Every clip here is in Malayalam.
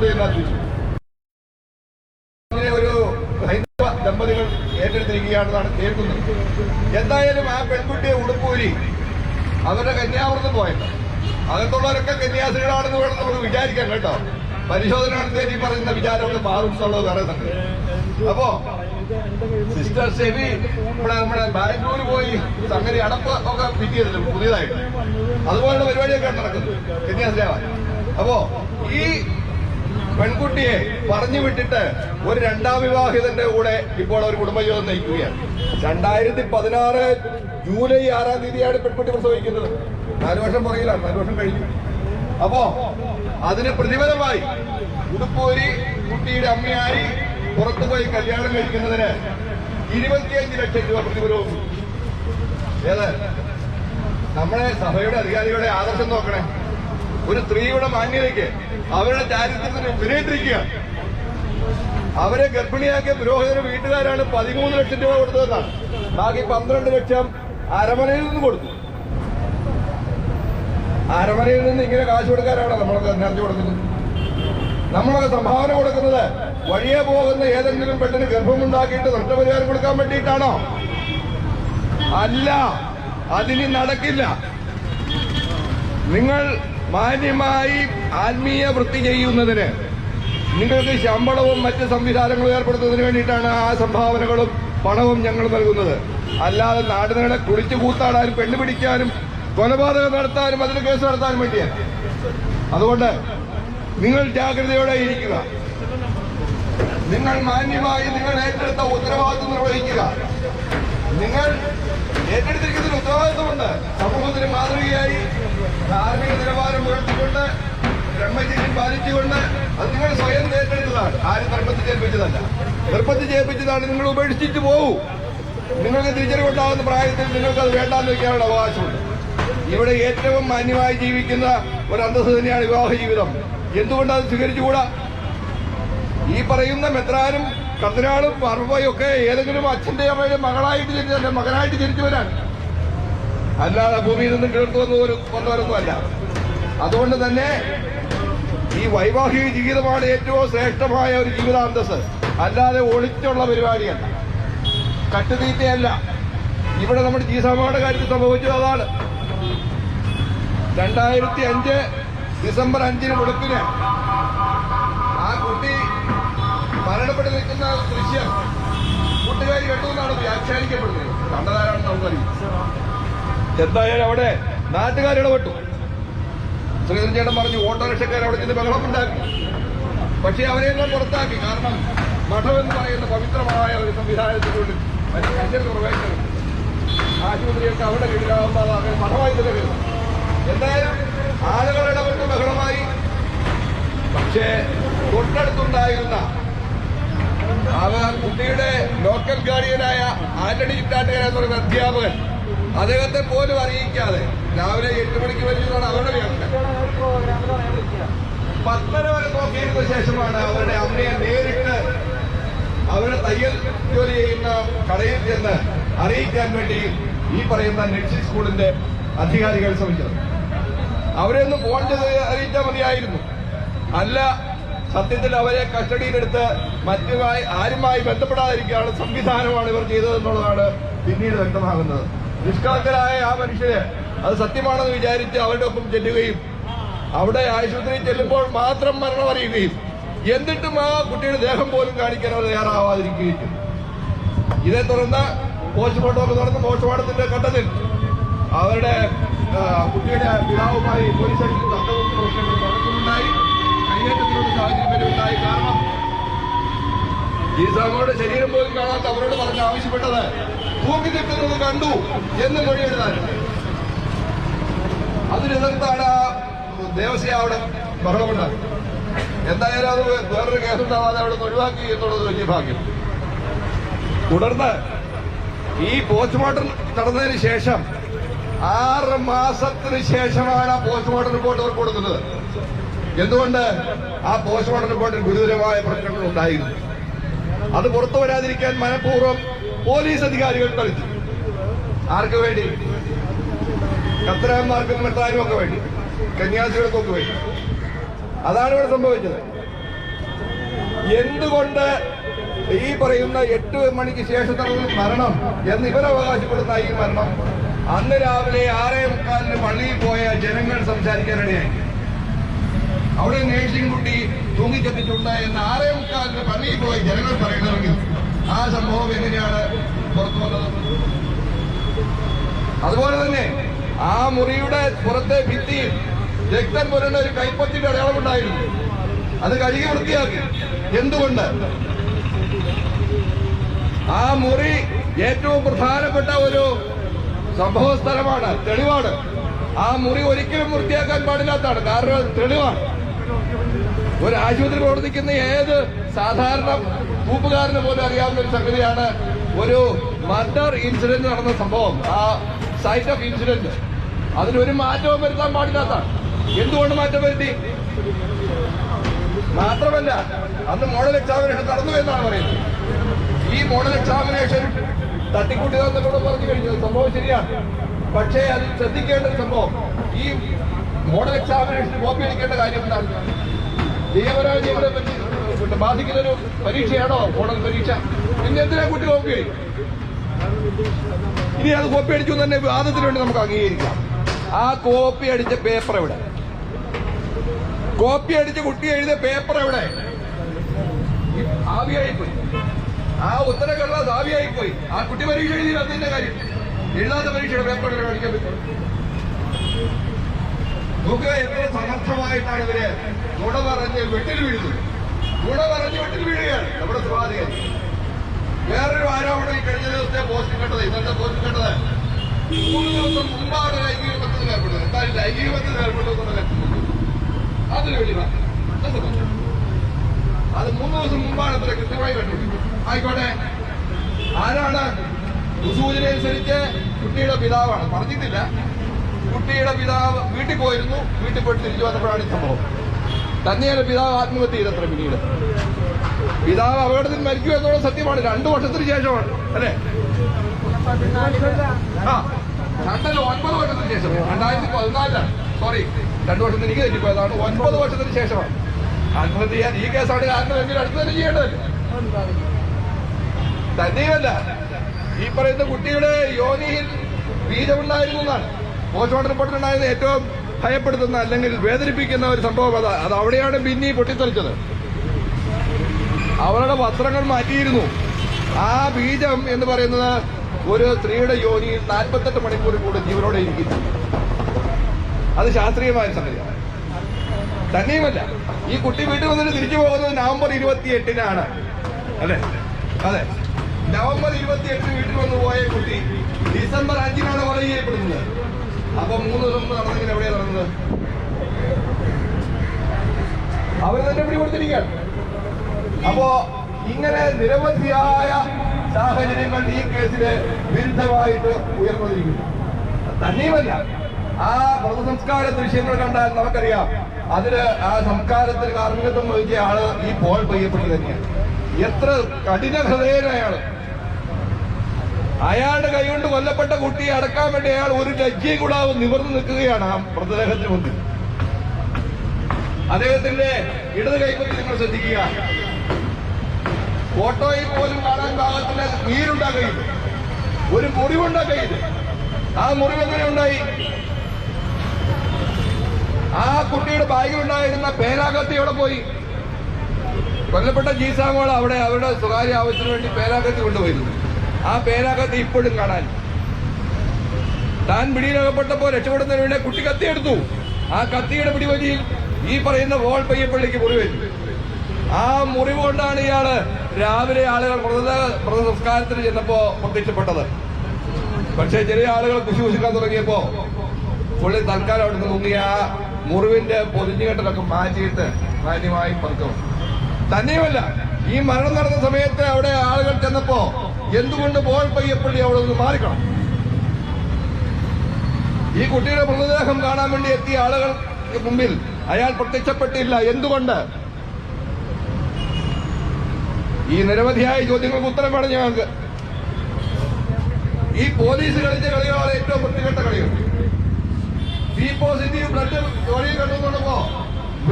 മുന്നോട്ട് ചെല്ലാത്തി അങ്ങനെ ഒരു ഹൈന്ദവ ദമ്പതികൾ ഏറ്റെടുത്തിരിക്കുകയാണെന്നാണ് കേൾക്കുന്നത്. എന്തായാലും ആ പെൺകുട്ടിയെ ഉടുപ്പൂരി അവരുടെ കന്യാവൃത്തം പോയത് അകത്തുള്ളവരൊക്കെ കന്യാസികളാണെന്ന് വേണം നമുക്ക് വിചാരിക്കാം കേട്ടോ. പരിശോധന നടത്തിയ ഈ പറയുന്ന വിചാരമൊക്കെ മാറും എന്നുള്ളത് വേറെ തന്നെ അപ്പോ സിസ്റ്റർ ഷെബി ഇവിടെ നമ്മുടെ ബാംഗ്ലൂർ പോയി സംഗതി അടപ്പ് ഒക്കെ പിറ്റിയതിലും പുതിയതായിട്ട്. അതുപോലുള്ള പരിപാടിയൊക്കെ നടക്കുന്നത് കന്യാസിലാവാൻ അപ്പോ ഈ പെൺകുട്ടിയെ പറഞ്ഞു വിട്ടിട്ട് ഒരു രണ്ടാം വിവാഹിതന്റെ കൂടെ ഇപ്പോൾ അവർ കുടുംബജീവിതം നയിക്കുകയാണ്. രണ്ടായിരത്തി പതിനാറ് ജൂലൈ ആറാം തീയതിയാണ് പെൺകുട്ടി പ്രസവിക്കുന്നത്. നാല് വർഷം പറയില്ല നാല് വർഷം കഴിഞ്ഞു. അപ്പോ അതിന് പ്രതിഫലമായി ഉടുപ്പൂരി കുട്ടിയുടെ അമ്മയായി പുറത്തുപോയി കല്യാണം കഴിക്കുന്നതിന് ഇരുപത്തിയഞ്ച് ലക്ഷം രൂപ പ്രതിഫലവും. ഏത്? നമ്മളെ സഭയുടെ അധികാരികളുടെ ആദർശം നോക്കണേ. ഒരു സ്ത്രീയുടെ മാന്യതയ്ക്ക് അവരുടെ ചാരിത്രത്തിന് വിലയിട്ടിരിക്കുക. അവരെ ഗർഭിണിയാക്കിയ പുരോഹിതന് വീട്ടുകാരാണ് പതിമൂന്ന് ലക്ഷം രൂപ കൊടുത്തതെന്നാണ്. ബാക്കി പന്ത്രണ്ട് ലക്ഷം അരമനയിൽ നിന്ന് കൊടുത്തു. അരമനയിൽ നിന്ന് ഇങ്ങനെ കാശ് കൊടുക്കാനാണോ നമ്മളൊക്കെ നേർച്ച കൊടുക്കുന്നത്. നമ്മളൊക്കെ സംഭാവന കൊടുക്കുന്നത് വഴിയെ പോകുന്ന ഏതെങ്കിലും പെണ്ണിന് ഗർഭമുണ്ടാക്കിയിട്ട് നഷ്ടപരിഹാരം കൊടുക്കാൻ വേണ്ടിയിട്ടാണോ? അല്ല. അതിന് നടക്കില്ല. നിങ്ങൾ മാന്യമായി ആത്മീയ വൃത്തി ചെയ്യുന്നതിന് നിങ്ങൾക്ക് ശമ്പളവും മറ്റ് സംവിധാനങ്ങളും ഏർപ്പെടുത്തുന്നതിന് വേണ്ടിയിട്ടാണ് ആ സംഭാവനകളും പണവും ഞങ്ങൾ നൽകുന്നത്. അല്ലാതെ നാടിനെ കുളിച്ചു കൂത്താടാനും പെണ്ണുപിടിക്കാനും കൊലപാതകം നടത്താനും അതിന് കേസ് നടത്താനും വേണ്ടിയാണ്. അതുകൊണ്ട് നിങ്ങൾ ജാഗ്രതയോടെ ഇരിക്കുക. നിങ്ങൾ മാന്യമായി നിങ്ങൾ ഏറ്റെടുത്ത ഉത്തരവാദിത്വം നിർവഹിക്കുക. നിങ്ങൾ ഏറ്റെടുത്തിരിക്കുന്ന ഉത്തരവാദിത്വമുണ്ട്. സമൂഹത്തിന് മാതൃകയായി ധാർമ്മിക നിലവാരം ഉയർത്തിക്കൊണ്ട് ബ്രഹ്മചര്യം പാലിച്ചുകൊണ്ട് അത് നിങ്ങൾ സ്വയം നേരിടുന്നതാണ്. ആരും ധർമ്മത്തിൽ ഏൽപ്പിച്ചതല്ല നിർബന്ധിച്ച് ചെയ്യിപ്പിച്ചതാണ് നിങ്ങൾ ഉപേക്ഷിച്ചിട്ട് പോകൂ. നിങ്ങൾക്ക് തിരിച്ചറിവുണ്ടാകുന്ന പ്രായത്തിൽ നിങ്ങൾക്ക് അത് വേണ്ടാന്ന് വെക്കാനുള്ള അവകാശമുണ്ട്. ഇവിടെ ഏറ്റവും മാന്യമായി ജീവിക്കുന്ന ഒരു അന്തസ് തന്നെയാണ് വിവാഹ ജീവിതം. എന്തുകൊണ്ട് അത് സ്വീകരിച്ചുകൂടാ? ഈ പറയുന്ന മെത്രാനും കർദിനാളും പർവയൊക്കെ ഒക്കെ ഏതെങ്കിലും അച്ഛന്റെ അമ്മയുടെ മകളായിട്ട് ജനിച്ചതല്ല മകനായിട്ട് ജനിച്ചവരാൻ അല്ലാതെ ഭൂമിയിൽ നിന്നും കേർത്തു വന്ന വന്നവരൊന്നുമല്ല. അതുകൊണ്ട് തന്നെ ഈ വൈവാഹിക ജീവിതമാണ് ഏറ്റവും ശ്രേഷ്ഠമായ ഒരു ജീവിതാന്തസ്. അല്ലാതെ ഒളിച്ചുള്ള പരിപാടിയല്ല. കട്ടുതീറ്റയല്ല. ഇവിടെ നമ്മുടെ ജീസമ്മയുടെ കാര്യത്തിൽ സംഭവിച്ചത് അതാണ്. രണ്ടായിരത്തി അഞ്ച് ഡിസംബർ അഞ്ചിന് വെളുപ്പിന് ആ കുട്ടി മരണപ്പെട്ട് നിൽക്കുന്ന ദൃശ്യം കൂട്ടുകാരി കെട്ടുമെന്നാണ് വ്യാഖ്യാനിക്കപ്പെടുന്നത്. കണ്ടതാരാണെന്ന് നമുക്കറിയാം. എന്തായാലും അവിടെ നാട്ടുകാർ ഇടപെട്ടു. ശ്രീധരൻ ചേട്ടൻ പറഞ്ഞു ഓട്ടോറിക്ഷക്കാർ അവിടെ ചെന്ന് ബഹളം ഉണ്ടാക്കി. പക്ഷേ അവരെല്ലാം പുറത്താക്കി. കാരണം മഠം എന്ന് പറയുന്ന പവിത്രമായ ഒരു സംവിധാനത്തിനുള്ളിൽ മനുഷ്യർക്ക് പ്രവേശനം ആശുപത്രിയൊക്കെ അവിടെ കീഴിലാവുമ്പോൾ മഠമായി തന്നെ എന്തായാലും ആളുകൾ ഇടപെട്ട് ബഹളമായി. പക്ഷേ തൊട്ടടുത്തുണ്ടായിരുന്ന അവ കുട്ടിയുടെ ലോക്കൽ ഗാർഡിയനായ ആന്റണി ചിറ്റാട്ടുകാരെന്ന് പറയുന്ന അധ്യാപകൻ അദ്ദേഹത്തെ പോലും അറിയിക്കാതെ രാവിലെ എട്ട് മണിക്ക് വരുന്നതാണ് അവരുടെ വ്യാഖ്യാനം. പത്തര വരെ നോക്കിയിരുന്ന ശേഷമാണ് അവരുടെ അമ്മയെ നേരിട്ട് അവരുടെ തയ്യൽ ജോലി ചെയ്യുന്ന കടയിൽ ചെന്ന് അറിയിക്കാൻ വേണ്ടി ഈ പറയുന്ന നെക്സി സ്കൂളിന്റെ അധികാരികൾ ശ്രമിച്ചത്. അവരെ ഒന്ന് ഫോൺ ചെയ്ത് അറിയിച്ചാൽ മതിയായിരുന്നു. അല്ല സത്യത്തിൽ അവരെ കസ്റ്റഡിയിലെടുത്ത് മറ്റുമായി ആരുമായി ബന്ധപ്പെടാതിരിക്കാനുള്ള സംവിധാനമാണ് ഇവർ ചെയ്തതെന്നുള്ളതാണ് പിന്നീട് വ്യക്തമാകുന്നത്. നിഷ്കളങ്കരായ ആ മനുഷ്യര് അത് സത്യമാണെന്ന് വിചാരിച്ച് അവരുടെ ഒപ്പം ചെല്ലുകയും അവിടെ ആശുപത്രിയിൽ ചെല്ലുമ്പോൾ മാത്രം മരണം അറിയുകയും എന്നിട്ടും ആ കുട്ടിയുടെ ദേഹം പോലും കാണിക്കാൻ അവർ തയ്യാറാവാതിരിക്കുകയും ചെയ്തു. ഇതേ തുടർന്ന് പോസ്റ്റ്മോർട്ടം നടന്ന പോസ്റ്റ്മോർട്ടത്തിന്റെ ഘട്ടത്തിൽ അവരുടെ കുട്ടിയുടെ പിതാവുമായി പോലീസ് സ്റ്റേഷനിൽ സാഹചര്യം ഉണ്ടായി കാരണം ഈസാമോയുടെ ശരീരം പോലും കാണാത്ത അവരോട് പറഞ്ഞ് ആവശ്യപ്പെട്ടത് തൂക്കി നിൽക്കുന്നത് കണ്ടു എന്ന് മൊഴി എഴുതാൻ അതിനെതിർത്താണ് ആ ദേവസ്യ അവിടെ ബഹളമുണ്ടാക്കി എന്തായാലും അത് വേറൊരു കേസുണ്ടാവാതെ അവിടെ ഒഴിവാക്കി എന്നുള്ളത് വലിയ ഭാഗ്യം. തുടർന്ന് ഈ പോസ്റ്റ്മോർട്ടം നടന്നതിന് ശേഷം ആറ് മാസത്തിന് ശേഷമാണ് ആ പോസ്റ്റ്മോർട്ടം റിപ്പോർട്ട് അവർ കൊടുക്കുന്നത്. എന്തുകൊണ്ട് ആ പോസ്റ്റ്മോർട്ടം റിപ്പോർട്ടിൽ ഗുരുതരമായ പ്രശ്നങ്ങൾ ഉണ്ടായിരുന്നു? അത് പുറത്തു വരാതിരിക്കാൻ മനഃപൂർവം പോലീസ് അധികാരികൾ കളിച്ചു. ആർക്ക് വേണ്ടി? കത്തരാന്മാർക്കും മെത്താനും ഒക്കെ വേണ്ടി. കന്യാസികൾക്കൊക്കെ വേണ്ടി. അതാണ് ഇവിടെ സംഭവിച്ചത്. എന്തുകൊണ്ട് ഈ പറയുന്ന എട്ട് മണിക്ക് ശേഷം നടന്ന മരണം എന്ന് ഇവരവകാശപ്പെടുന്ന ഈ മരണം? അന്ന് രാവിലെ ആറേ മുക്കാലിന് പള്ളിയിൽ പോയ ജനങ്ങൾ സംസാരിക്കാനിടയായി അവിടെ നേഴ്സിംഗ് കുട്ടി തൂങ്ങിച്ചെത്തിട്ടുണ്ട് എന്ന് ആറേ മുക്കാലിന് പള്ളിയിൽ പോയ ജനങ്ങൾ പറയണമെങ്കിൽ ആ സംഭവം എങ്ങനെയാണ് പുറത്തു വന്നത്? അതുപോലെ തന്നെ ആ മുറിയുടെ പുറത്തെ ഭിത്തിയിൽ രക്തം പുരണ്ട ഒരു കൈപ്പത്തിന്റെ അടയാളമുണ്ടായിരുന്നു അത് കഴുകി വൃത്തിയാക്കി. എന്തുകൊണ്ട്? ആ മുറി ഏറ്റവും പ്രധാനപ്പെട്ട ഒരു സംഭവ സ്ഥലമാണ് തെളിവാണ്. ആ മുറി ഒരിക്കലും വൃത്തിയാക്കാൻ പാടില്ലാത്തതാണ്. കാരണം തെളിവാണ്. ഒരു ആശുപത്രി പ്രവർത്തിക്കുന്ന ഏത് സാധാരണ കൂപ്പുകാരന് പോലും അറിയാവുന്ന ഒരു സംഗതിയാണ് ഒരു മർഡർ ഇൻസിഡന്റ് നടന്ന സംഭവം. ആ സൈറ്റ് ഓഫ് ഇൻസിഡന്റ് അതിനൊരു മാറ്റവും വരുത്താൻ പാടില്ലാത്ത. എന്തുകൊണ്ട് മാറ്റം വരുത്തി? മാത്രമല്ല അന്ന് മോഡൽ എക്സാമിനേഷൻ നടന്നു എന്നാണ് പറയുന്നത്. ഈ മോഡൽ എക്സാമിനേഷൻ തട്ടിക്കൂട്ടിയതെന്നോട് പറഞ്ഞു കഴിഞ്ഞത് സംഭവം ശരിയാണ് പക്ഷേ അത് ശ്രദ്ധിക്കേണ്ട സംഭവം. ഈ മോഡൽ എക്സാമിനേഷൻ കോപ്പി അടിക്കേണ്ട കാര്യം എന്താണ്? നിയമപരമായ പറ്റി ബാധിക്കുന്നൊരു പരീക്ഷയാണോ? മോഡൽ പരീക്ഷ. പിന്നെ എന്തിനാ കുട്ടി നോക്കി? ഇനി അത് കോപ്പി അടിച്ചു തന്നെ വാദത്തിന് വേണ്ടി നമുക്ക് അംഗീകരിക്കാം. ആ കോപ്പി അടിച്ച പേപ്പർ എവിടെ? കോപ്പി അടിച്ച കുട്ടി എഴുതിയ പേപ്പർ എവിടെ? ആവിയായിപ്പോയി. ആ ഉത്തരക്കടലാസ് ആവിയായിപ്പോയി. ആ കുട്ടി പരീക്ഷ എഴുതി അതിന്റെ കാര്യം. എഴുതാത്ത പരീക്ഷയുടെ പേപ്പർ കാണിക്കാൻ പറ്റും നോക്കുക എത്ര സമർത്ഥമായിട്ടാണ് ഇവർ നുണ പറഞ്ഞ് വെട്ടിൽ വീഴുന്നത്. നുണ പറഞ്ഞു വിട്ടിൽ വീഴുകയാണ് നമ്മുടെ സ്വാധികാരി വേറൊരു ആരോപണം ഈ കഴിഞ്ഞ ദിവസത്തെ പോസ്റ്റ് കണ്ടത് ഇന്നത്തെ പോസ്റ്റ് കണ്ടത്. മൂന്ന് ദിവസം മുമ്പാണ് ലൈംഗിക ബന്ധത്തിൽ ഏർപ്പെട്ടത് എന്തായാലും ലൈംഗിക ബന്ധത്തിൽ ഏർപ്പെട്ടു എന്നുള്ള അതൊരു കാര്യം. അത് മൂന്ന് ദിവസം മുമ്പാണ് അത്ര കൃത്യമായി കണ്ടുപിടിച്ചത്. ആയിക്കോട്ടെ. ആരാണ് സൂചനയനുസരിച്ച് കുട്ടിയുടെ പിതാവാണ്? പറഞ്ഞിട്ടില്ല. കുട്ടിയുടെ പിതാവ് വീട്ടിൽ പോയിരുന്നു. വീട്ടിൽ പോയിട്ട് തിരിച്ചു വന്നപ്പോഴാണ് ഈ സംഭവം. തന്നെയാണ് പിതാവ് ആത്മഹത്യ ചെയ്തത്ര പിന്നീട്. പിതാവ് അപകടത്തിൽ മരിക്കുക എന്നുള്ള സത്യമാണ്. രണ്ടു വർഷത്തിന് ശേഷമാണ്. അല്ലേ? ആ. രണ്ടല്ല ഒൻപത് വർഷത്തിന് ശേഷം. രണ്ടായിരത്തി പതിനാലിലാണ്. സോറി രണ്ടു വർഷത്തിന് എനിക്ക് തെറ്റിപ്പോയതാണ്. ഒൻപത് വർഷത്തിന് ശേഷമാണ്. ആത്മഹത്യ ചെയ്യാൻ ഈ കേസാണ് ആത്മഹത്യ അടുത്ത് തന്നെ ചെയ്യേണ്ടതല്ലേ? തന്നെയുമല്ല. ഈ പറയുന്ന കുട്ടിയുടെ യോനിയിൽ ബീജമുണ്ടായിരുന്നു എന്നാണ്. പോസ്റ്റ്മോർട്ടം റിപ്പോർട്ടിലുണ്ടായിരുന്ന ഏറ്റവും ഭയപ്പെടുത്തുന്ന അല്ലെങ്കിൽ വേദനിപ്പിക്കുന്ന ഒരു സംഭവം അതാ. അത് അവിടെയാണ് ബിന്നി പൊട്ടിത്തെറിച്ചത്. അവരുടെ വസ്ത്രങ്ങൾ മാറ്റിയിരുന്നു. ആ ബീജം എന്ന് പറയുന്നത് ഒരു സ്ത്രീയുടെ യോനിയിൽ നാൽപ്പത്തെട്ട് മണിക്കൂർ കൂടെ ജീവനോടെ ഇരിക്കുന്നു. അത് ശാസ്ത്രീയമായ സംഗതിയാണ് തന്നെയുമല്ല. ഈ കുട്ടി വീട്ടിൽ വന്നിട്ട് തിരിച്ചു പോകുന്നത് നവംബർ ഇരുപത്തി എട്ടിനാണ് അല്ലെ? അതെ. നവംബർ ഇരുപത്തി എട്ടിന് വീട്ടിൽ വന്നു പോയ കുട്ടി ഡിസംബർ അഞ്ചിനാണ് വളരെ ചെയ്യപ്പെടുന്നത് അപ്പൊ മൂന്ന് ദിവസം മുമ്പ് നടന്നെങ്കിൽ എവിടെയാണ് നടന്നത്? അവർ തന്നെ പിടികൊടുത്തിരിക്കുകയാണ്. അപ്പോ ഇങ്ങനെ നിരവധിയായ സാഹചര്യങ്ങൾ ഈ കേസിന് വിരുദ്ധമായിട്ട് ഉയർന്നിരിക്കുന്നു തന്നെയുമല്ല ആ മൃതസംസ്കാര ദൃശ്യങ്ങൾ കണ്ടാൽ നമുക്കറിയാം. അതിൽ ആ സംസ്കാരത്തിൽ കാർമ്മികത്വം വഹിച്ച ആൾ ഈ പോൾ പയ്യപ്പെട്ടു തന്നെയാണ്. എത്ര കഠിന ഹൃദയനായാണ് അയാളുടെ കൈകൊണ്ട് കൊല്ലപ്പെട്ട കുട്ടിയെ അടക്കാൻ വേണ്ടി അയാൾ ഒരു ലജ്ജയും കൂടാതെ നിവർന്നു നിൽക്കുകയാണ് ആ മൃതദേഹത്തിന് മുന്നിൽ. അദ്ദേഹത്തിന്റെ ഇടത് കൈപ്പറ്റി നിങ്ങൾ ശ്രദ്ധിക്കുക. ഫോട്ടോയിൽ പോലും കാണാൻ പാകത്തിന് നീരുണ്ടാകയില്ല. ഒരു മുറിവുണ്ടാകയില്ല ആ മുറിവ് എങ്ങനെ ഉണ്ടായി? ആ കുട്ടിയുടെ ബാഗിലുണ്ടായിരുന്ന പേരാകത്തി എവിടെ പോയി? കൊല്ലപ്പെട്ട ജീസാമോൾ അവിടെ അവരുടെ സ്വകാര്യ ആവശ്യത്തിന് വേണ്ടി പേരാകത്തി കൊണ്ടുപോയിരുന്നു. ആ പേനകത്ത് ഇപ്പോഴും കാണാൻ. താൻ പിടിയിലകപ്പെട്ടപ്പോൾ രക്ഷപ്പെടുന്നതിന് വേണ്ടി കുട്ടി കത്തിയെടുത്തു ആ കത്തിയുടെ പിടിവലിയിൽ ഈ പറയുന്ന വോൾ പയ്യപ്പള്ളിക്ക് മുറിവേറ്റു ആ മുറിവ് കൊണ്ടാണ് ഇയാൾ രാവിലെ ആളുകൾ മൃത സംസ്കാരത്തിന് ചെന്നപ്പോ പ്രത്യക്ഷപ്പെട്ടത്. പക്ഷേ ചെറിയ ആളുകൾ കുശികുശിക്കാൻ തുടങ്ങിയപ്പോ പുള്ളി തൽക്കാലം അവിടുന്ന് മുങ്ങി ആ മുറിവിന്റെ പൊതിഞ്ഞുകെട്ടലൊക്കെ മാറ്റിയിട്ട് മാന്യമായി പറഞ്ഞു തന്നെയുമല്ല ഈ മരണം നടന്ന സമയത്ത് അവിടെ ആളുകൾ ചെന്നപ്പോ എന്തുകൊണ്ട് പോൾ പയ്യപ്പള്ളി അവിടെ നിന്ന് മാറിക്കണം? ഈ കുട്ടിയുടെ മൃതദേഹം കാണാൻ വേണ്ടി എത്തിയ ആളുകൾക്ക് മുമ്പിൽ അയാൾ പ്രത്യക്ഷപ്പെട്ടില്ല. എന്തുകൊണ്ട്? ഈ നിരവധിയായ ചോദ്യങ്ങൾക്ക് ഉത്തരം വേണം ഞങ്ങൾക്ക്. ഈ പോലീസ് കളിച്ച കളികളാണ് ഏറ്റവും വൃത്തികെട്ട കളികൾ. ബി പോസിറ്റീവ് ബ്ലഡ് ജോലി കണ്ടുകൊണ്ടപ്പോ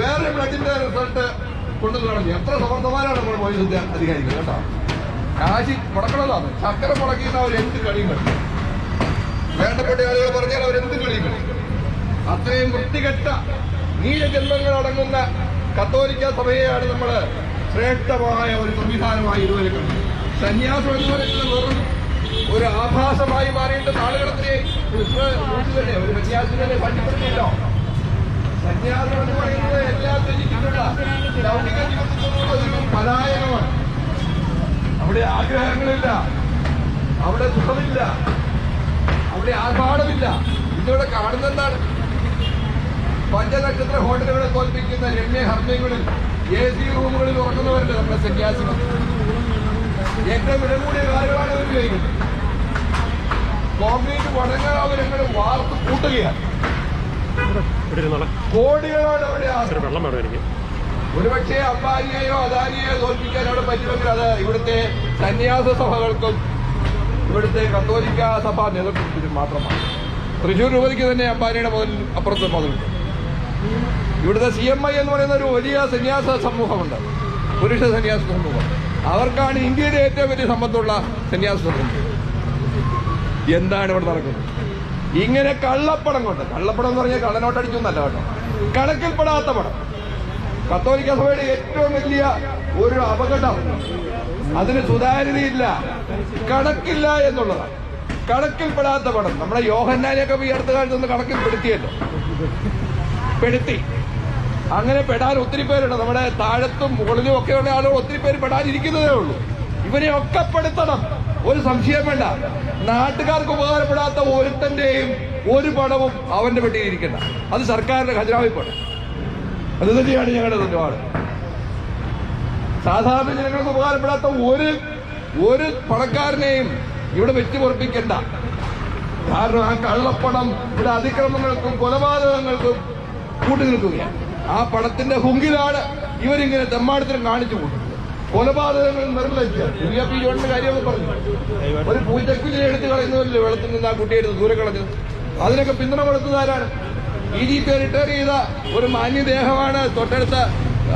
വേറെ ബ്ലഡിന്റെ റിസൾട്ട് കൊണ്ടുവരണം എത്ര സമർത്ഥമാരാണ് നമ്മുടെ പോലീസ് അധികാരികൾ കേട്ടോ? കാശി മുടക്കണതാണ്. ചക്കര മുടക്കിയിരുന്ന അവർ എന്ത് കളിയും കളി വേണ്ടപ്പെട്ട ആളുകൾ പറഞ്ഞാൽ അവർ എന്ത് കളിയും കളി അത്രയും വൃത്തികെട്ട നീലജന്മങ്ങൾ അടങ്ങുന്ന കത്തോലിക്ക സഭയെയാണ് നമ്മൾ ശ്രേഷ്ഠമായ ഒരു സംവിധാനമായി ഇതുവരെ കണ്ടത്. സന്യാസം എന്ന് പറയുന്നത് വെറും ഒരു ആഭാസമായി മാറിയിട്ട് നാളുകളത്തിലെ തന്നെ ഒരു സന്യാസം എന്ന് പറയുന്നത് എല്ലാ ലൗകിക ജീവിതത്തിലുള്ള ഒരു പലായനമാണ്. അവിടെ ആഗ്രഹങ്ങളില്ല. അവിടെ സുഖമില്ല അവിടെ ആർഭാടമില്ല. ഇതിവിടെ കാണുന്നെന്താണ് പഞ്ചനക്ഷത്ര ഹോട്ടലുകളെ തോൽപ്പിക്കുന്ന രമ്യ ഹർമ്മ്യങ്ങളിൽ എ സി റൂമുകളിൽ ഉറങ്ങുന്നവരല്ല നമ്മുടെ സന്യാസികൾ? ഏറ്റവും വില കൂടിയ കാര്യമാണ് അവർ ഉപയോഗിക്കുന്നത് കോൺക്രീറ്റ് വടങ്ങാവരങ്ങൾ വാർത്ത് കൂട്ടുകയാണ് കോടികളാണ് അവിടെ വെള്ളം വേണം എനിക്ക്. ഒരുപക്ഷെ അംബാനിയെയോ അദാനിയെയോ തോൽപ്പിക്കാൻ അവിടെ പറ്റുമെങ്കിൽ അത് ഇവിടുത്തെ സന്യാസ സഭകൾക്കും ഇവിടുത്തെ കത്തോലിക്ക സഭ നേതൃത്വത്തിനും മാത്രമാണ്. തൃശ്ശൂർ രൂപതയ്ക്ക് തന്നെ അംബാനിയുടെ മുതൽ അപ്പുറത്ത് മുതലുണ്ട്. ഇവിടുത്തെ സി എം ഐ എന്ന് പറയുന്ന ഒരു വലിയ സന്യാസ സമൂഹമുണ്ട്. പുരുഷ സന്യാസ സമൂഹം. അവർക്കാണ് ഇന്ത്യയിലെ ഏറ്റവും വലിയ സമ്പത്തുള്ള സന്യാസ സമൂഹം. എന്താണ് ഇവിടെ നടക്കുന്നത്? ഇങ്ങനെ കള്ളപ്പണം കൊണ്ട് കള്ളപ്പണം എന്ന് പറഞ്ഞാൽ കള്ളനോട്ടടിച്ചൊന്നല്ല കേട്ടോ. കണക്കിൽപ്പെടാത്ത പണം. കത്തോലിക്ക സഭയുടെ ഏറ്റവും വലിയ ഒരു അപകടം. അതിന് സുതാര്യതയില്ല. കണക്കില്ല എന്നുള്ളതാണ്. കണക്കിൽപ്പെടാത്ത പടം. നമ്മുടെ യോഹന്നാനെയൊക്കെ ഈ അടുത്ത കാലത്ത് ഒന്ന് കണക്കിൽ പെടുത്തിയല്ലോ പെടുത്തി. അങ്ങനെ പെടാൻ ഒത്തിരി പേരുണ്ട്. നമ്മുടെ താഴത്തും മുകളിലും ഒക്കെയുള്ള ആളുകൾ ഒത്തിരി പേര് പെടാനിരിക്കുന്നതേ ഉള്ളൂ. ഇവരെ ഒക്കെ പെടുത്തണം. ഒരു സംശയം വേണ്ട. നാട്ടുകാർക്ക് ഉപകാരപ്പെടാത്ത ഒരുത്തന്റെയും ഒരു പടവും അവന്റെ പെട്ടിയിരിക്കണ്ട അത് സർക്കാരിന്റെ ഖജനാവിൽ അത് തന്നെയാണ് ഞങ്ങളുടെ നിലപാട് സാധാരണ ജനങ്ങൾക്ക് ഉപകാരപ്പെടാത്ത ഒരു ഒരു പണക്കാരനെയും ഇവിടെ വെച്ച് പൊറപ്പിക്കണ്ട. കാരണം ആ കള്ളപ്പണം ഇവിടെ അതിക്രമങ്ങൾക്കും കൊലപാതകങ്ങൾക്കും കൂട്ടി നിൽക്കുകയാണ്. ആ പണത്തിന്റെ ഹുങ്കിലാണ് ഇവരിങ്ങനെ തെമ്മാടത്തിനും കാണിച്ചു കൂട്ടുന്നത്. കൊലപാതകങ്ങൾ നിർലജ്ജ ജെ പി കാര്യമൊക്കെ പറഞ്ഞു. ഒരു പൂച്ചക്കുഞ്ഞിനെ എടുത്ത് കളയുന്നവരില്ലേ വെള്ളത്തിൽ നിന്ന് ആ കുട്ടിയെടുത്ത് ദൂരെ കളഞ്ഞത്? അതിനൊക്കെ പിന്തുണ കൊടുത്തതാരാണ് ഡി പി റിട്ടയർ ചെയ്ത ഒരു മാന്യദേഹമാണ് തൊട്ടടുത്ത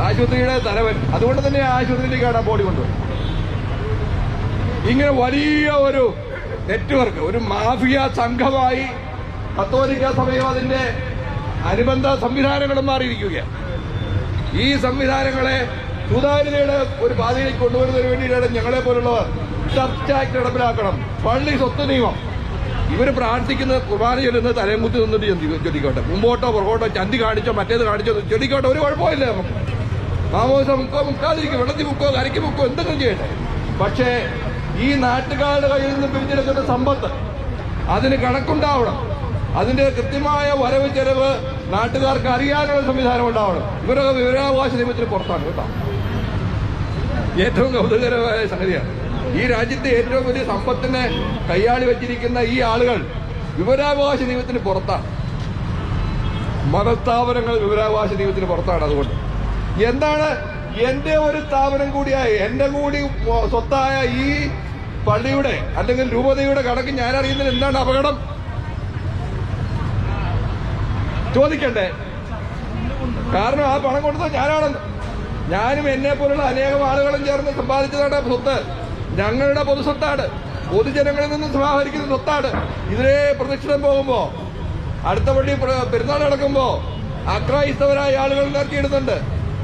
ആശുപത്രിയുടെ തലവൻ. അതുകൊണ്ട് തന്നെ ആശുപത്രിയിലേക്കാണ് ആ ബോഡി കൊണ്ടുപോയത് ഇങ്ങനെ വലിയ ഒരു നെറ്റ്വർക്ക് ഒരു മാഫിയ സംഘമായി കത്തോലിക്ക സഭയോ അതിന്റെ അനുബന്ധ സംവിധാനങ്ങളും മാറിയിരിക്കുകയാണ്. ഈ സംവിധാനങ്ങളെ സുതാര്യതയുടെ ഒരു പാതയിലേക്ക് കൊണ്ടുവരുന്നതിന് വേണ്ടിയിട്ടാണ് ഞങ്ങളെ പോലുള്ളവർ ചർച്ച നടപ്പിലാക്കണം. പള്ളി സ്വത്ത് നിയമം. ഇവർ പ്രാർത്ഥിക്കുന്ന കുർബാന ചൊല്ലുന്നത് തലയും കുത്തി നിന്നിട്ട് ചൊല്ലി- ചൊല്ലിക്കോട്ടെ. മുമ്പോട്ടോ പുറകോട്ടോ ചന്തി കാണിച്ചോ മറ്റേത് കാണിച്ചോ ചൊല്ലിക്കോട്ടെ. ഒരു കുഴപ്പമില്ല നമുക്ക്. മാമോസ മുക്കോ മുക്കാതിരിക്കും. വെള്ളത്തിൽ മുക്കോ കരയ്ക്ക് മുക്കോ എന്തെങ്കിലും ചെയ്യട്ടെ. പക്ഷേ ഈ നാട്ടുകാരുടെ കയ്യിൽ നിന്ന് പിരിഞ്ഞെടുക്കുന്ന സമ്പത്ത് അതിന് കണക്കുണ്ടാവണം. അതിന്റെ കൃത്യമായ വരവ് ചെലവ് നാട്ടുകാർക്ക് അറിയാനുള്ള സംവിധാനം ഉണ്ടാവണം. ഇവരൊക്കെ വിവരാവകാശ നിയമത്തിന് പുറത്താണ് കേട്ടോ. ഏറ്റവും കൗതുകരമായ സംഗതിയാണ്. ഈ രാജ്യത്തെ ഏറ്റവും വലിയ സമ്പത്തിനെ കൈയാളി വച്ചിരിക്കുന്ന ഈ ആളുകൾ വിവരാവകാശ നിയമത്തിന് പുറത്താണ്. മതസ്ഥാപനങ്ങൾ വിവരാവകാശ നിയമത്തിന് പുറത്താണ് അതുകൊണ്ട്. എന്താണ് എന്റെ ഒരു സ്ഥാപനം കൂടിയായ എന്റെ കൂടി സ്വത്തായ ഈ പള്ളിയുടെ അല്ലെങ്കിൽ രൂപതയുടെ കണക്ക് ഞാൻ അറിയുന്നതിന് എന്താണ് അപകടം? ചോദിക്കണ്ടേ? കാരണം ആ പണം കൊടുത്തത് ഞാനാണെന്ന് ഞാനും എന്നെ പോലുള്ള അനേകം ആളുകളും ചേർന്ന് സമ്പാദിച്ചതാണ് സ്വത്ത്. ഞങ്ങളുടെ പൊതുസ്വത്താണ് പൊതുജനങ്ങളിൽ നിന്ന് സമാഹരിക്കുന്ന സ്വത്താണ്. ഇതിനെ പ്രദക്ഷിണം പോകുമ്പോ അടുത്ത പള്ളി പ്ര- പെരുന്നാൾ നടക്കുമ്പോ അക്രൈസ്തവരായ ആളുകൾ ഇറക്കിയിടുന്നുണ്ട്.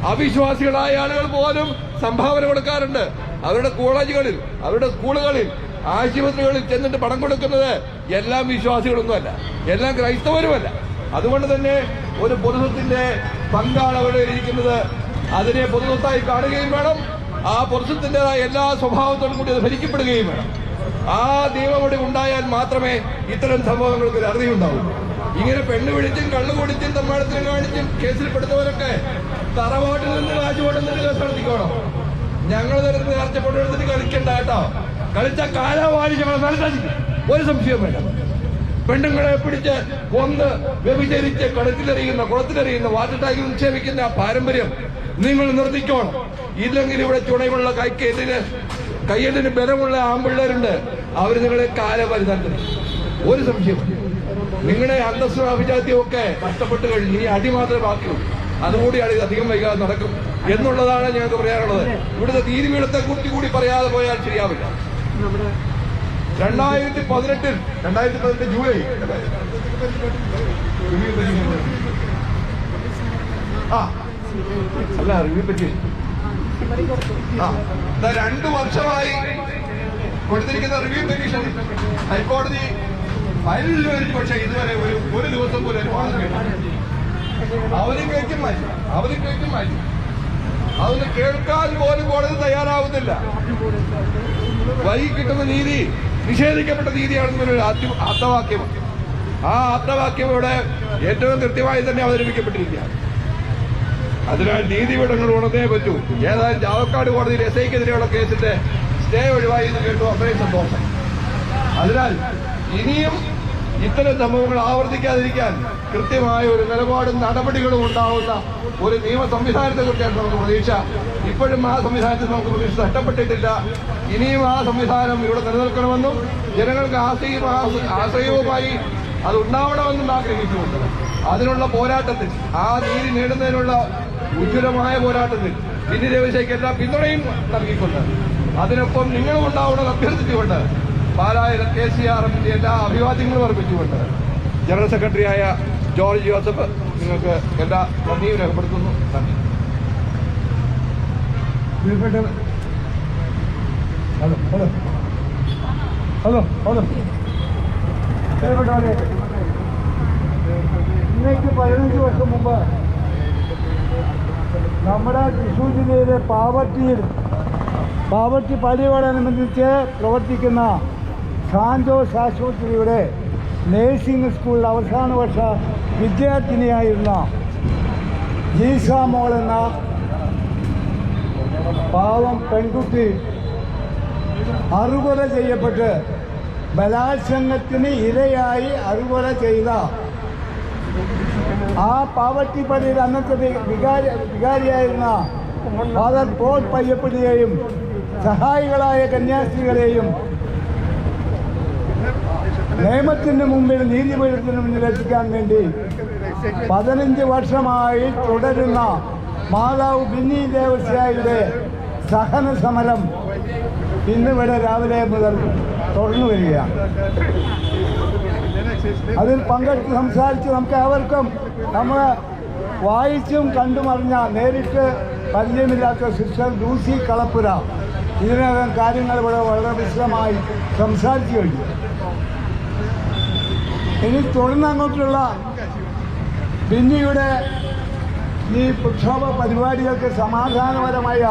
അവിശ്വാസികളായ ആളുകൾ പോലും സംഭാവന കൊടുക്കാറുണ്ട്. അവരുടെ കോളേജുകളിൽ അവരുടെ സ്കൂളുകളിൽ ആശുപത്രികളിൽ ചെന്നിട്ട് പണം കൊടുക്കുന്നത് എല്ലാം വിശ്വാസികളൊന്നുമല്ല. എല്ലാം ക്രൈസ്തവരുമല്ല. അതുകൊണ്ട് തന്നെ ഒരു പൊതുസ്വത്തിന്റെ പങ്കാണ് അവിടെ ഇരിക്കുന്നത് അതിനെ പൊതുസ്വത്തായി കാണുകയും വേണം. ആ പുരുഷത്തിന്റെതായ എല്ലാ സ്വഭാവത്തോടും കൂടി അത് ഭരിക്കപ്പെടുകയും വേണം. ആ ദൈവമടി ഉണ്ടായാൽ മാത്രമേ ഇത്തരം സംഭവങ്ങൾക്ക് ഒരു അറുതിയുണ്ടാവൂ. ഇങ്ങനെ പെണ്ണ് വിളിച്ചും കള്ളു കുടിച്ചും തമ്മാടത്തിനും കാണിച്ചും കേസിൽപ്പെടുത്തവരൊക്കെ തറവാട്ടിൽ നിന്ന് രാജുവോട്ടിൽ നിന്ന് കേസ് നടത്തിക്കോണം. ഞങ്ങൾ തരുന്ന നേർച്ച കൊണ്ടെടുത്തിട്ട് കളിക്കണ്ട കേട്ടോ. കളിച്ച കാലാവാലി ഞങ്ങൾ ഒരു സംശയവും വേണ്ട. പെണ്ണുങ്ങളെ പിടിച്ച് കൊന്ന് വ്യഭിചരിച്ച് കടത്തിലെറിയുന്ന കുളത്തിലെറിയുന്ന വാട്ടർ ടാങ്കിൽ നിക്ഷേപിക്കുന്ന ആ പാരമ്പര്യം നിങ്ങൾ നിർത്തിക്കോണം. ഇല്ലെങ്കിൽ ഇവിടെ ചുണയുള്ള കൈക്കെട്ടിന് കയ്യെട്ടിന് ബലമുള്ള ആമ്പിള്ളേരുണ്ട് അവർ നിങ്ങളെ കാലപരിതാൻ ഒരു സംശയം. നിങ്ങളെ അന്തസ്സും അഭിജാത്യവും ഒക്കെ നഷ്ടപ്പെട്ട് കഴിഞ്ഞ് ഈ അടി മാത്രമേ ബാക്കിയുള്ളൂ അതുകൂടി അടി അധികം വൈകാതെ നടക്കും. എന്നുള്ളതാണ് ഞങ്ങൾക്ക് പറയാനുള്ളത്. ഇവിടുത്തെ നീതിപീഠത്തെ കുറിച്ച് കൂടി പറയാതെ പോയാൽ ശരിയാവില്ല. രണ്ടായിരത്തി പതിനെട്ടിൽ രണ്ടായിരത്തി പതിനെട്ട് ജൂലൈ. ആ. അല്ല റിവ്യൂ പറ്റി. രണ്ട് വർഷമായി കൊടുത്തിരിക്കുന്ന റിവ്യൂ പെറ്റീഷൻ ഹൈക്കോടതി ഫയലിൽ വരും പക്ഷേ ഇതുവരെ ഒരു ഒരു ദിവസം പോലും അനുവാദം വാദം കേട്ടില്ല അവധി കേൾക്കും മാറ്റി അവർ കേൾക്കും മാറ്റി. അതൊന്ന് കേൾക്കാൻ പോലും കോടതി തയ്യാറാവുന്നില്ല. വൈകി കിട്ടുന്ന നീതി നിഷേധിക്കപ്പെട്ട നീതിയാണെന്നൊരു ആദ്യ- ആപ്തവാക്യം. ആ ആപ്തവാക്യം ഇവിടെ ഏറ്റവും കൃത്യമായി തന്നെ അവതരിപ്പിക്കപ്പെട്ടിരിക്കുകയാണ്. അതിനാൽ നീതിപീഠങ്ങൾ ഉണർന്നേ പറ്റൂ. ഏതായാലും ചാവക്കാട് കോടതിയിൽ എസ് ഐക്കെതിരെയുള്ള കേസിന്റെ സ്റ്റേ ഒഴിവായി എന്ന് കേട്ടു അത്രയും സന്തോഷം. അതിനാൽ ഇനിയും ഇത്തരം സംഭവങ്ങൾ ആവർത്തിക്കാതിരിക്കാൻ കൃത്യമായ ഒരു നിലപാടും നടപടികളും ഉണ്ടാവുന്ന ഒരു നിയമ സംവിധാനത്തെ കുറിച്ചാണ് നമുക്ക് പ്രതീക്ഷ. ഇപ്പോഴും ആ സംവിധാനത്തിൽ നമുക്ക് പ്രതീക്ഷ നഷ്ടപ്പെട്ടിട്ടില്ല. ഇനിയും ആ സംവിധാനം ഇവിടെ നിലനിൽക്കണമെന്നും ജനങ്ങൾക്ക് ആശ്രയും ആശ്രയവുമായി അത് ഉണ്ടാവണമെന്നും ആഗ്രഹിച്ചുകൊണ്ട് അതിനുള്ള പോരാട്ടത്തിൽ ആ നീതി നേടുന്നതിനുള്ള ഉജ്ജ്വലമായ പോരാട്ടത്തിൽ പിന്നി രവിശയ്ക്ക് എല്ലാ പിന്തുണയും നൽകിക്കൊണ്ട് അതിനൊപ്പം നിങ്ങളും ഉണ്ടാവണമെന്ന് അഭ്യർത്ഥിച്ചുകൊണ്ട് പാലായ കെ സി ആർ എമ്മിന്റെ എല്ലാ അഭിവാദ്യങ്ങളും അർപ്പിച്ചുകൊണ്ട് ജനറൽ സെക്രട്ടറിയായ ജോർജ് ജോസഫ് നിങ്ങൾക്ക് എല്ലാ നന്ദിയും രേഖപ്പെടുത്തുന്നു. നന്ദി. Hello hello. Hello hello. ഇന്നേക്ക് പതിനഞ്ച് വർഷം മുമ്പ് നമ്മുടെ തൃശ്ശൂർ ജില്ലയിലെ പാവറ്റിയിൽ പാവറ്റി പള്ളിയോടനുബന്ധിച്ച് പ്രവർത്തിക്കുന്ന സാന്റോസ് ആശുപത്രിയുടെ നേഴ്സിംഗ് സ്കൂളിൽ അവസാന വർഷ വിദ്യാർത്ഥിനിയായിരുന്ന ജീസ മോൾ എന്ന പാവം പെൺകുട്ടി അറുകൊല ചെയ്യപ്പെട്ട് ബലാത്സംഗത്തിന് ഇരയായി അറുകൊല ചെയ്ത ആ പാവട്ടിപ്പടിയിൽ അന്നത്തെ വി- വികാരി വികാരിയായിരുന്ന ഫാദർ പോൾ പയ്യപ്പള്ളിയെയും സഹായികളായ കന്യാസ്ത്രീകളെയും നിയമത്തിന് മുമ്പിൽ നീതിപീഠത്തിന് മുന്നിൽ എത്തിക്കാൻ വേണ്ടി പതിനഞ്ച് വർഷമായി തുടരുന്ന മാതാവ് ബിന്നി ദേവസ്യായുടെ സഹന സമരം ഇന്നിവിടെ രാവിലെ മുതൽ തുടർന്നു വരികയാണ്. അതിൽ പങ്കെടുത്ത് സംസാരിച്ച് നമുക്ക് അവർക്കും നമ്മൾ വായിച്ചും കണ്ടുമറിഞ്ഞ നേരിട്ട് പരിചയമില്ലാത്ത സിസ്റ്റർ ലൂസി കളപ്പുര. ഇതിനകം കാര്യങ്ങൾ ഇവിടെ വളരെ വിശദമായി സംസാരിച്ചു കഴിഞ്ഞു. ഇനി തുടർന്ന് അങ്ങോട്ടുള്ള ബിന്നിയുടെ ഈ പ്രക്ഷോഭ പരിപാടികൾക്ക് സമാധാനപരമായ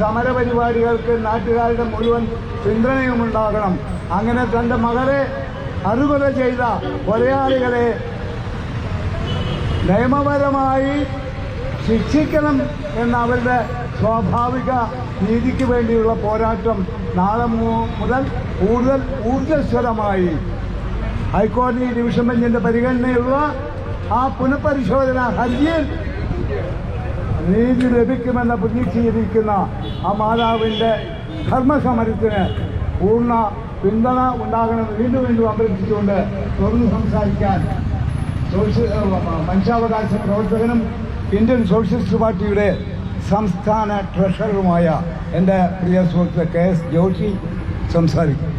സമര പരിപാടികൾക്ക് നാട്ടുകാരുടെ മുഴുവൻ പിന്തുണയും ഉണ്ടാകണം. അങ്ങനെ തന്റെ മകളെ അറുകൊല ചെയ്ത കൊലയാളികളെ നിയമപരമായി ശിക്ഷിക്കണം എന്ന അവരുടെ സ്വാഭാവിക നീതിക്ക് വേണ്ടിയുള്ള പോരാട്ടം നാളെ മുതൽ കൂടുതൽ ഊർജസ്വരമായി ഹൈക്കോടതി ഡിവിഷൻ ബെഞ്ചിന്റെ പരിഗണനയുള്ള ആ പുനഃപരിശോധന ഹർജിയിൽ നീതി ലഭിക്കുമെന്ന പ്രതീക്ഷയിരിക്കുന്ന ആ മാതാവിന്റെ ധർമ്മസമരത്തിന് പൂർണ പിന്തുണ ഉണ്ടാകണമെന്ന് വീണ്ടും വീണ്ടും അഭ്യർത്ഥിച്ചുകൊണ്ട് തുറന്നു സംസാരിക്കാൻ മനുഷ്യാവകാശ പ്രവർത്തകനും ഇന്ത്യൻ സോഷ്യലിസ്റ്റ് പാർട്ടിയുടെ സംസ്ഥാന ട്രഷററുമായ എന്റെ പ്രിയ സുഹൃത്ത് കെ എസ് ജോഷി സംസാരിക്കും.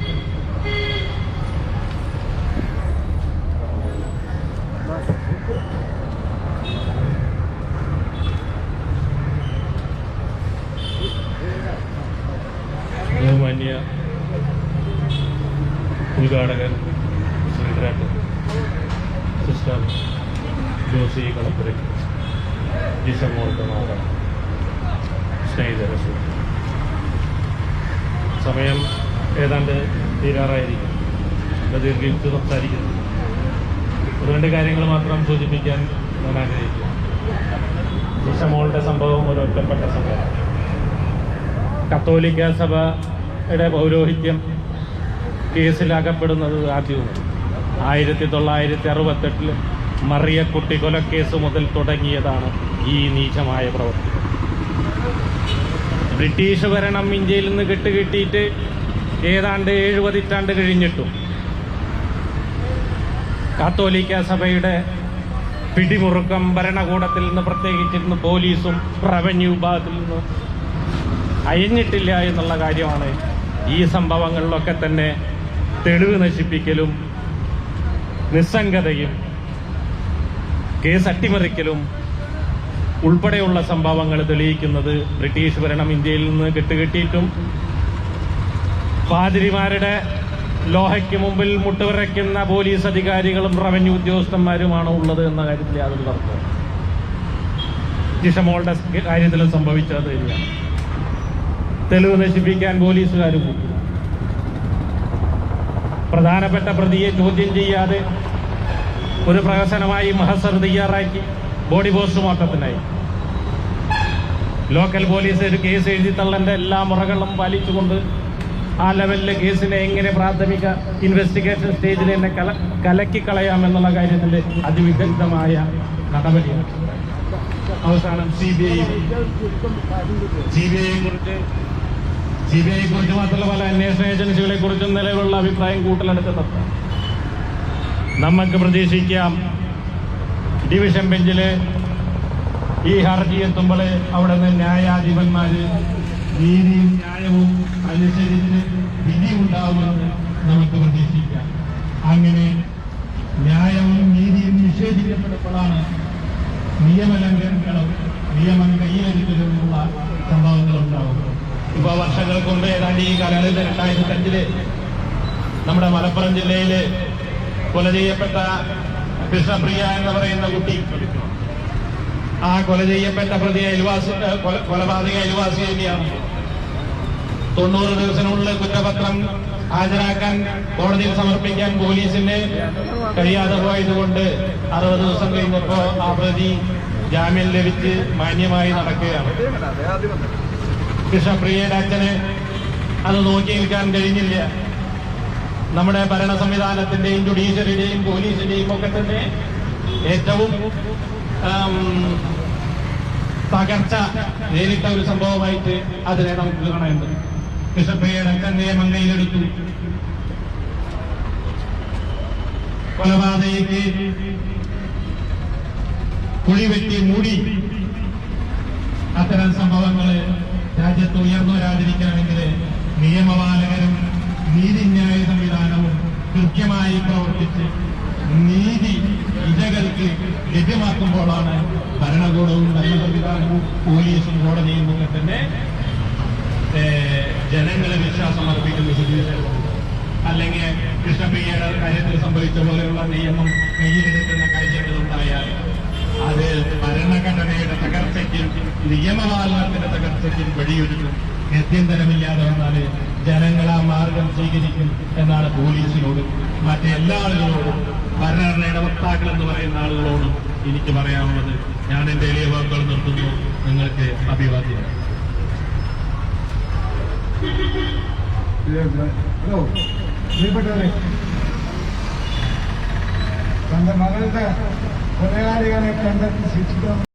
ബഹുമാന്യ ഉദ്ഘാടകൻ ശ്രീധരൻ. സിസ്റ്റർ ജോസി കളപ്പുരയ്ക്ക് ഡിസമോൾക്കമാത സ്നേഹിതര സമയം ഏതാണ്ട് തീരാറായിരിക്കും. ദീർഘിച്ച് സംസാരിക്കുന്നു. ഒരു രണ്ട് കാര്യങ്ങൾ മാത്രം സൂചിപ്പിക്കാൻ ഞാൻ ആഗ്രഹിക്കുന്നു. ജിസമോളുടെ സംഭവം ഒരു ഒറ്റപ്പെട്ട സംഭവം കത്തോലിക്ക സഭയുടെ പൗരോഹിത്യം കേസിലാക്കപ്പെടുന്നത് ആദ്യവും ആയിരത്തി തൊള്ളായിരത്തി അറുപത്തെട്ടിൽ മറിയക്കുട്ടി കൊലക്കേസ് മുതൽ തുടങ്ങിയതാണ് ഈ നീചമായ പ്രവൃത്തി. ബ്രിട്ടീഷ് ഭരണം ഇന്ത്യയിൽ നിന്ന് കെട്ടുകിട്ടിയിട്ട് ഏതാണ്ട് ഏഴ് പതിറ്റാണ്ട് കഴിഞ്ഞിട്ടും കാത്തോലിക്ക സഭയുടെ പിടിമുറുക്കം ഭരണകൂടത്തിൽ നിന്ന് പ്രത്യേകിച്ചിരുന്ന് പോലീസും റവന്യൂ വിഭാഗത്തിൽ നിന്ന് അയഞ്ഞിട്ടില്ല എന്നുള്ള കാര്യമാണ് ഈ സംഭവങ്ങളിലൊക്കെ തന്നെ തെളിവ് നശിപ്പിക്കലും നിസ്സംഗതയും കേസ് അട്ടിമറിക്കലും ഉൾപ്പെടെയുള്ള സംഭവങ്ങൾ തെളിയിക്കുന്നത് ബ്രിട്ടീഷ് ഭരണം ഇന്ത്യയിൽ നിന്ന് കെട്ടുകെട്ടിയിട്ടും പാതിരിമാരുടെ ലോഹയ്ക്ക് മുമ്പിൽ മുട്ടുവിറയ്ക്കുന്ന പോലീസ് അധികാരികളും റവന്യൂ ഉദ്യോഗസ്ഥന്മാരുമാണ് ഉള്ളത് എന്ന കാര്യത്തിൽ യാതൊരു തർക്കവും ജിഷമോളുടെ കാര്യത്തിലും സംഭവിച്ചത് തെളിവ് നശിപ്പിക്കാൻ പോലീസുകാരും കൂട്ടി പ്രധാനപ്പെട്ട പ്രതിയെ ചോദ്യം ചെയ്യാതെ ഒരു പ്രഹസനമായി മഹസർ തയ്യാറാക്കി ബോഡി പോസ്റ്റ്മോർട്ടത്തിനായി. ലോക്കൽ പോലീസ് ഒരു കേസ് എഴുതി തള്ളേണ്ട എല്ലാ മുറകളും പാലിച്ചുകൊണ്ട് ആ ലെവലിലെ കേസിനെ എങ്ങനെ പ്രാഥമിക ഇൻവെസ്റ്റിഗേഷൻ സ്റ്റേജിൽ തന്നെ കല കലക്കിക്കളയാമെന്നുള്ള കാര്യത്തിൽ അതിവിദഗ്ധമായ നടപടിയാണ്. അവസാനം C B I C B ഐയെ കുറിച്ച് സി ബി ഐയെ കുറിച്ച് മാത്രമല്ല പല അന്വേഷണ ഏജൻസികളെ കുറിച്ചും നിലവിലുള്ള അഭിപ്രായം കൂട്ടലെടുക്കുന്നത് നമുക്ക് പ്രതീക്ഷിക്കാം ഡിവിഷൻ ബെഞ്ചിൽ ഈ ഹർജി എത്തുമ്പോൾ അവിടെ നിന്ന് ന്യായാധിപന്മാര് നീതിയും ന്യായവും അനുസരിച്ച് വിധി ഉണ്ടാവുമെന്ന് നമുക്ക് പ്രതീക്ഷിക്കാം. അങ്ങനെ ന്യായവും നീതിയും നിഷേധിക്കപ്പെടുമ്പോഴാണ് നിയമലംഘനങ്ങളും നിയമം കയ്യിലെടുക്കലുമുള്ള ഇപ്പൊ വർഷങ്ങൾക്ക് മുമ്പ് ഏതാണ്ട് ഈ കാലയളവിൽ രണ്ടായിരത്തി അഞ്ചിൽ നമ്മുടെ മലപ്പുറം ജില്ലയിൽ കൊല ചെയ്യപ്പെട്ട കൃഷ്ണപ്രിയ എന്ന് പറയുന്ന കുട്ടി. ആ കൊല ചെയ്യപ്പെട്ട പ്രതി അയൽവാസി കൊലപാതക അയൽവാസി തന്നെയാണ് തൊണ്ണൂറ് ദിവസത്തിനുള്ളിൽ കുറ്റപത്രം ഹാജരാക്കാൻ കോടതിയിൽ സമർപ്പിക്കാൻ പോലീസിന് കഴിയാതെ പോയതുകൊണ്ട് അറുപത് ദിവസം കഴിഞ്ഞപ്പോ ആ പ്രതി ജാമ്യം ലഭിച്ച് മാന്യമായി നടക്കുകയാണ്. കൃഷ്ണപ്രിയയുടെ അച്ഛന് അത് നോക്കി നിൽക്കാൻ കഴിഞ്ഞില്ല. നമ്മുടെ ഭരണ സംവിധാനത്തിന്റെയും ജുഡീഷ്യറിയുടെയും പോലീസിന്റെയും ഒക്കെ തന്നെ ഏറ്റവും തകർച്ച നേരിട്ട ഒരു സംഭവമായിട്ട് അതിനെ നമുക്ക് കാണേണ്ടത് കൃഷ്ണപ്രിയയുടെ അച്ഛൻ നിയമം കയ്യിലെടുത്തു കൊലപാതകയ്ക്ക് കുഴിവെട്ടി മൂടി അത്തരം സംഭവങ്ങൾ രാജ്യത്ത് ഉയർന്നു വരാതിരിക്കണമെങ്കിൽ നിയമപാലകരും നീതിന്യായ സംവിധാനവും കൃത്യമായി പ്രവർത്തിച്ച് നീതി ഇരകൾക്ക് ലഭ്യമാക്കുമ്പോഴാണ് ഭരണകൂടവും നല്ല സംവിധാനവും പോലീസും കോടതിയും ഒക്കെ തന്നെ ജനങ്ങളെ വിശ്വാസം അർപ്പിക്കുന്ന സ്ഥിതിയിൽ അല്ലെങ്കിൽ കൃഷ്ണപ്രിയയുടെ കാര്യത്തിൽ സംഭവിച്ച പോലെയുള്ള നിയമം കയ്യിലെടുക്കുന്ന കാര്യങ്ങൾ ഉണ്ടായാൽ അത് ഭരണഘടനയുടെ തകർച്ചയ്ക്കും നിയമപാലനത്തിന്റെ തകർച്ചയ്ക്കും വഴിയൊരുക്കും ഗത്യന്തരമില്ലാതെ വന്നാൽ ജനങ്ങൾ ആ മാർഗം സ്വീകരിക്കും എന്നാണ് പോലീസിനോടും മറ്റെല്ലാ ആളുകളോടും ഭരണഘടനയുടെ വക്താക്കൾ എന്ന് പറയുന്ന ആളുകളോടും എനിക്ക് പറയാനുള്ളത്. ഞാൻ എന്റെ എളിയ വാക്കുകൾ നിർത്തുന്നു. നിങ്ങൾക്ക് അഭിവാദ്യം ഹലോ പ്രിയപ്പെട്ടവരെ തന്റെ മകളുടെ കൊലയാളികളെ കണ്ടെത്തി ശിക്ഷിക്കണം